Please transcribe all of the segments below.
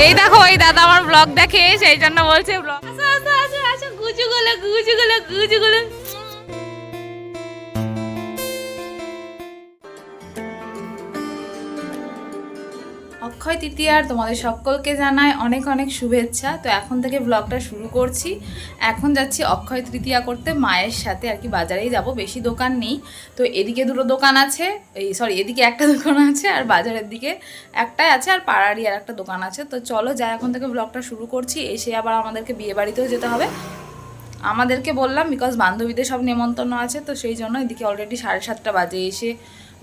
এই দেখো, এই দাদা আমার ব্লগ দেখে সেই জন্য বলছে ব্লগ আচ্ছা আচ্ছা আচ্ছা আসো গুজু গুলো, গুজু অক্ষয় তৃতীয়ার তোমাদের সকলকে জানায় অনেক অনেক শুভেচ্ছা। তো এখন থেকে ব্লগটা শুরু করছি। এখন যাচ্ছি অক্ষয় তৃতীয়া করতে। মায়ের সাথে আর কি বাজারেই যাব। বেশি দোকান নেই। তো এদিকে দুটো দোকান আছে। এই সরি এদিকে একটা দোকান আছে আর বাজারের দিকে একটাই আছে আর পাড়ারই আর একটা দোকান আছে। তো চলো যাই, এখন থেকে ব্লগটা শুরু করছি। এসে আবার আমাদেরকে বিয়ে বাড়িতেও যেতে হবে। আমাদেরকে বললাম বিকজ বান্ধবীদের সব নেমন্তন্ন আছে, তো সেই জন্য এদিকে অলরেডি সাড়ে সাতটা বাজে এসে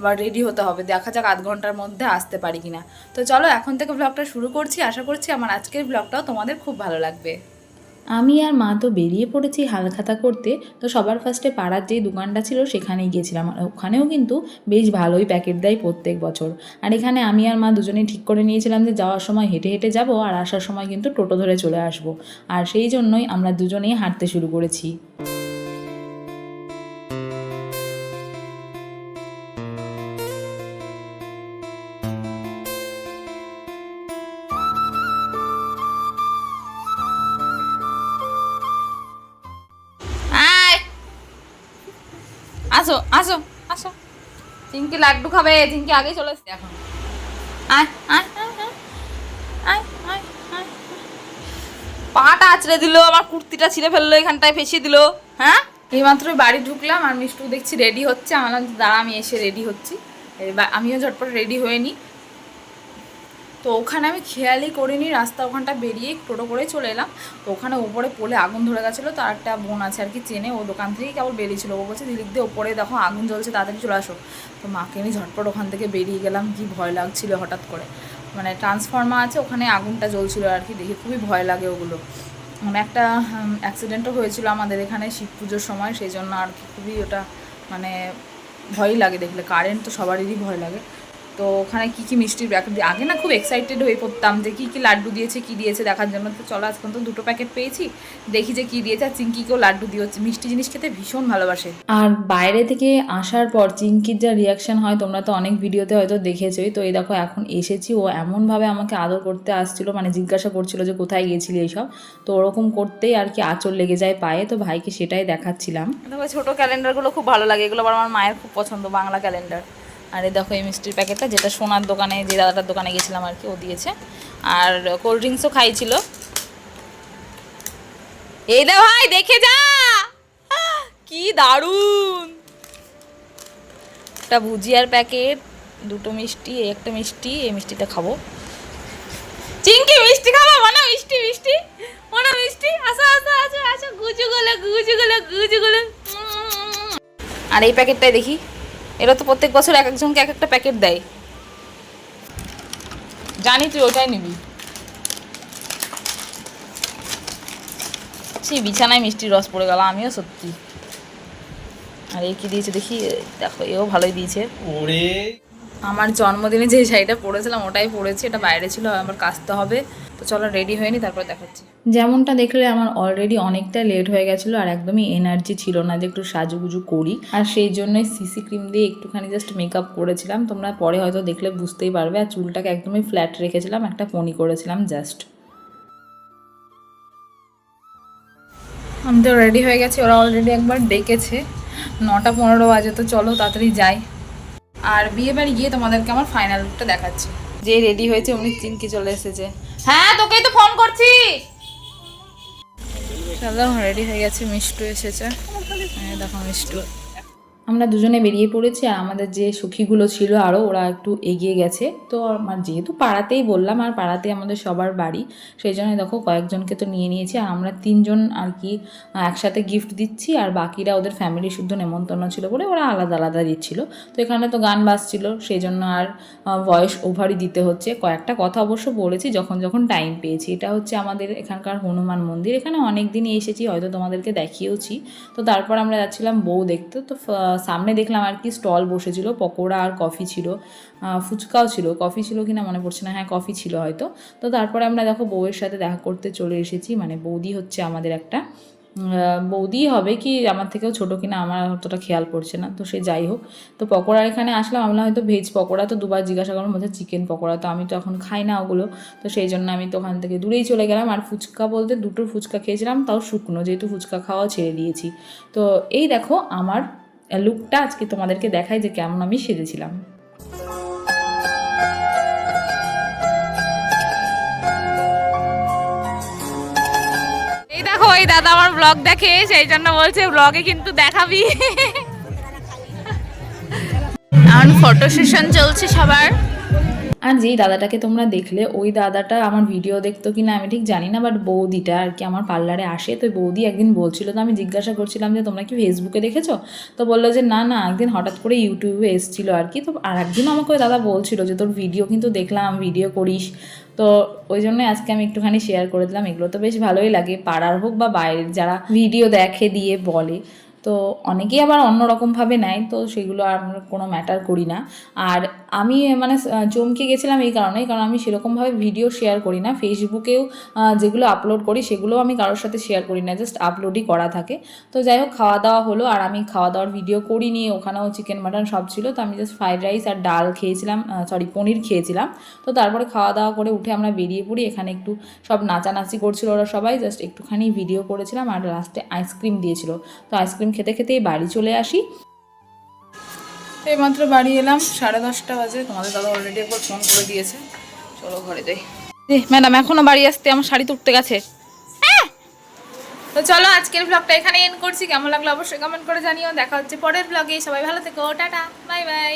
বা রেডি হতে হবে। দেখা যাক আধ ঘণ্টার মধ্যে আসতে পারি কিনা। তো চলো, এখন থেকে ব্লগটা শুরু করছি। আশা করছি আমার আজকের ব্লগটাও তোমাদের খুব ভালো লাগবে। আমি আর মা তো বেরিয়ে পড়েছি হালখাতা করতে, তো সবার ফার্স্টে পাড়ার যে দোকানটা ছিল সেখানেই গিয়েছিলাম। আর ওখানেও কিন্তু বেশ ভালোই প্যাকেট দেয় প্রত্যেক বছর। আর এখানে আমি আর মা দুজনেই ঠিক করে নিয়েছিলাম যে যাওয়ার সময় হেঁটে হেঁটে যাব আর আসার সময় কিন্তু টোটো ধরে চলে আসব। আর সেই জন্যই আমরা দুজনেই হাঁটতে শুরু করেছি। আসো আসো আসো। চিনকি লাড্ডু খাবে চিনকি আগে চলে এসছে এখন। আয়। পাটা আছড়ে দিল, আমার কুর্তিটা ছিঁড়ে ফেলল, এখানটায় ফেসিয়ে দিল হ্যাঁ? এইমাত্র বাড়ি ঢুকলাম আর মিষ্টু দেখছি রেডি হচ্ছে। আমার দাঁড়া আমি এসে রেডি হচ্ছি। আমিও ঝটপট রেডি হয়ে নিই। তো ওখানে আমি খেয়ালই করিনি, রাস্তা ওখানটা বেরিয়ে টোটো করে চলে এলাম। তো ওখানে ওপরে পোলে আগুন ধরে গেছিল তো আর একটা বোন আছে আর কি চেনে, ও দোকান থেকেই কেবল বেরিয়েছিল। ও বলছে দিদিক দিয়ে ওপরে দেখো আগুন জ্বলছে, তাড়াতাড়ি চলে আসো। তো মাকে নিয়ে ঝটপট ওখান থেকে বেরিয়ে গেলাম, কি ভয় লাগছিল হঠাৎ করে। মানে ট্রান্সফর্মার আছে, ওখানে আগুনটা জ্বলছিল আর কি, দেখে খুবই ভয় লাগে ওগুলো। মানে একটা অ্যাক্সিডেন্টও হয়েছিল আমাদের এখানে শিব পুজোর সময়, সেই জন্য আর কি খুবই ওটা মানে ভয়ই লাগে দেখলে। কারেন্ট তো সবারই ভয় লাগে। তো ওখানে কি কি মিষ্টির প্যাকেট দিয়ে আগে না খুব এক্সাইটেড হয়ে পড়তাম যে কী কী লাড্ডু দিয়েছে কী দিয়েছে দেখার জন্য। তো চলো আজকে তো দুটো প্যাকেট পেয়েছি দেখি যে কী দিয়েছে। আর চিঙ্কিকেও লাড্ডু দিয়েছে মিষ্টি জিনিস খেতে ভীষণ ভালোবাসে। আর বাইরে থেকে আসার পর চিঙ্কির যা রিয়াকশন হয় তোমরা তো অনেক ভিডিওতে হয়তো দেখেছোই। তো এই দেখো এখন এসেছি। ও এমনভাবে আমাকে আদর করতে আসছিল মানে জিজ্ঞাসা করছিল যে কোথায় গিয়েছিলি এইসব। তো ওরকম করতেই আর কি আঁচল লেগে যায় পায়ে। তো ভাইকে সেটাই দেখাচ্ছিলাম। দেখো ছোটো ক্যালেন্ডারগুলো খুব ভালো লাগে। এগুলো আবার আমার মায়ের খুব পছন্দ বাংলা ক্যালেন্ডার আর এই দেখো এই মিষ্টির প্যাকেটটা, যেটা সোনার দোকানে, যে দাদাটার দোকানে গেছিলাম আর কি, ও দিয়েছে। আর কোল্ড ড্রিঙ্কসও খাইছিল। এই দে ভাই, দেখে যা! কি দারুণ! একটা ভুজিয়ার প্যাকেট, দুটো মিষ্টি একটা মিষ্টি, এই মিষ্টিটা খাব। চিংকি, মিষ্টি খাব? মনে মিষ্টি মিষ্টি? মনে মিষ্টি? আসো আসো আসো আসো। গুজু গুলো গুজু গুলো গুজু গুলো। আর এই প্যাকেটটাই দেখি। এরা তো প্রত্যেক বছর এক একজনকে এক একটা প্যাকেট দেয়। জানি তুই ওটাই নিবি। সেই বিছানায় মিষ্টির রস পড়ে গেল আমিও সত্যি। আর এই কি দিয়েছে দেখি দেখো এও ভালোই দিয়েছে। ওরে। আমার জন্মদিনে যে শাড়িটা পরেছিলাম ওটাই পরেছি এটা বাইরে ছিল আমার কাচতে হবে। তো চলো রেডি হয়ে নি, তারপর দেখাচ্ছি। যেমনটা দেখলে আমার অলরেডি অনেকটা লেট হয়ে গেছিল আর একদমই এনার্জি ছিল না যে একটু সাজুগুজু করি। আর সেই জন্যই সিসি ক্রিম দিয়ে একটুখানি জাস্ট মেকআপ করেছিলাম। তোমরা পরে হয়তো দেখলে বুঝতেই পারবে। আর চুলটাকে একদমই ফ্ল্যাট রেখেছিলাম, একটা পনি করেছিলাম জাস্ট আমি তো রেডি হয়ে গেছি, ওরা অলরেডি একবার ডেকেছে। নটা পনেরো বাজে, তো চলো তাড়াতাড়ি যাই। আর বিয়ে বাড়ি গিয়ে তোমাদেরকে আমার ফাইনাল লুকটা দেখাচ্ছি। যে রেডি হয়েছে, উনি চিনকি চলে এসেছে। হ্যাঁ তোকেই তো ফোন করছি। চলো রেডি হয়ে গেছে মিষ্টু এসেছে। দেখো মিষ্টু। আমরা দুজনে বেরিয়ে পড়েছি আর আমাদের যে সখীগুলো ছিল আরও ওরা একটু এগিয়ে গেছে। তো আমার যেহেতু পাড়াতেই বললাম, আর পাড়াতে আমাদের সবার বাড়ি, সেই জন্য দেখো কয়েকজনকে তো নিয়ে নিয়েছি। আর আমরা তিনজন আর কি একসাথে গিফট দিচ্ছি, আর বাকিরা ওদের ফ্যামিলি শুদ্ধ নেমন্তন্ন ছিল বলে ওরা আলাদা আলাদা দিচ্ছিল। তো এখানে তো গান বাজছিল, সেই জন্য আর ভয়েস ওভারই দিতে হচ্ছে। কয়েকটা কথা অবশ্য বলেছি, যখন যখন টাইম পেয়েছি। এটা হচ্ছে আমাদের এখানকার হনুমান মন্দির। এখানে অনেক দিনই এসেছি, হয়তো তোমাদেরকে দেখিয়েওছি। তো তারপর আমরা যাচ্ছিলাম বউ দেখতে। তো সামনে দেখলাম আর কি স্টল বসেছিল, পকোড়া আর কফি ছিল ফুচকাও ছিল। কফি ছিল কিনা মনে পড়ছে না হ্যাঁ কফি ছিল হয়তো। তো তারপরে আমরা দেখো বউয়ের সাথে দেখা করতে চলে এসেছি মানে বৌদি হচ্ছে আমাদের একটা। বৌদি হবে কি আমার থেকেও ছোটো কিনা আমার অতটা খেয়াল পড়ছে না, তো সে যাই হোক। তো পকোড়ার এখানে আসলাম, আমরা হয়তো ভেজ পকোড়া, তো দুবার জিজ্ঞাসা করলাম, বলছে চিকেন পকোড়া, তো আমি তো এখন খাই না ওগুলো। তো সেই জন্য আমি তো ওখান থেকে দূরেই চলে গেলাম। আর ফুচকা বলতে দুটো ফুচকা খেয়েছিলাম, তাও শুকনো, যেহেতু ফুচকা খাওয়া ছেড়ে দিয়েছি। তো এই দেখো আমার লুকটা আজকে তোমাদেরকে দেখাই যে কেমন আমি সেজেছিলাম। এই দেখো এই দাদা আমার ব্লগ দেখে সেই জন্য বলছে ব্লগে কিন্তু দেখাবি। এখন ফটো সেশন চলছে সবার। আর যেই দাদাটাকে তোমরা দেখলে, ওই দাদাটা আমার ভিডিও দেখতো কি না আমি ঠিক জানি না বাট বৌদিটা আর কি আমার পার্লারে আসে। তো বৌদি একদিন বলছিল, তো আমি জিজ্ঞাসা করছিলাম যে, তোমরা কি ফেসবুকে দেখেছ? তো বলল যে, না না। একদিন হঠাৎ করে ইউটিউবে এসেছিল আর কি। তো আর একদিন আমাকে ওই দাদা বলছিল যে, তোর ভিডিও কিন্তু দেখলাম ভিডিও করিস। তো ওই জন্য আজকে আমি একটুখানি শেয়ার করে দিলাম। এগুলো তো বেশ ভালোই লাগে, পাড়ার হোক বা বাইরের, যারা ভিডিও দেখে, দিয়ে বলে। তো অনেকেই আবার অন্যরকমভাবে নেয়, তো সেগুলো আর কোনো ম্যাটার করি না। আর আমি মানে চমকে গেছিলাম এই কারণেই, কারণ আমি সেরকমভাবে ভিডিও শেয়ার করি না। ফেসবুকেও যেগুলো আপলোড করি সেগুলো আমি কারোর সাথে শেয়ার করি না জাস্ট আপলোডই করা থাকে। তো যাই হোক, খাওয়া দাওয়া হলো, আর আমি খাওয়া দাওয়ার ভিডিও করিনি, ওখানেও চিকেন মাটন সব ছিল। তো আমি জাস্ট ফ্রাইড রাইস আর ডাল খেয়েছিলাম সরি পনির খেয়েছিলাম। তো তারপরে খাওয়া দাওয়া করে উঠে আমরা বেরিয়ে পড়ি, এখানে একটু সব নাচানাচি করছিল ওরা সবাই জাস্ট একটুখানি ভিডিও করেছিলাম, আর লাস্টে আইসক্রিম দিয়েছিল। তো আইসক্রিম খেতে খেতেই বাড়ি চলে আসি। এইমাত্র বাড়ি এলাম, সাড়ে দশটা বাজে। তোমাদের দাদা অলরেডি একবার ফোন করে দিয়েছে। চলো ঘরে যাই। ম্যাডাম এখনও বাড়ি আসতে আমার শাড়ি তুলতে গেছে। তো চলো, আজকের ব্লগটা এখানে এন্ড করছি। কেমন লাগল অবশ্যই কমেন্ট করে জানিও। দেখা হচ্ছে পরের ব্লগে সবাই ভালো থেকো। টাটা। Bye bye.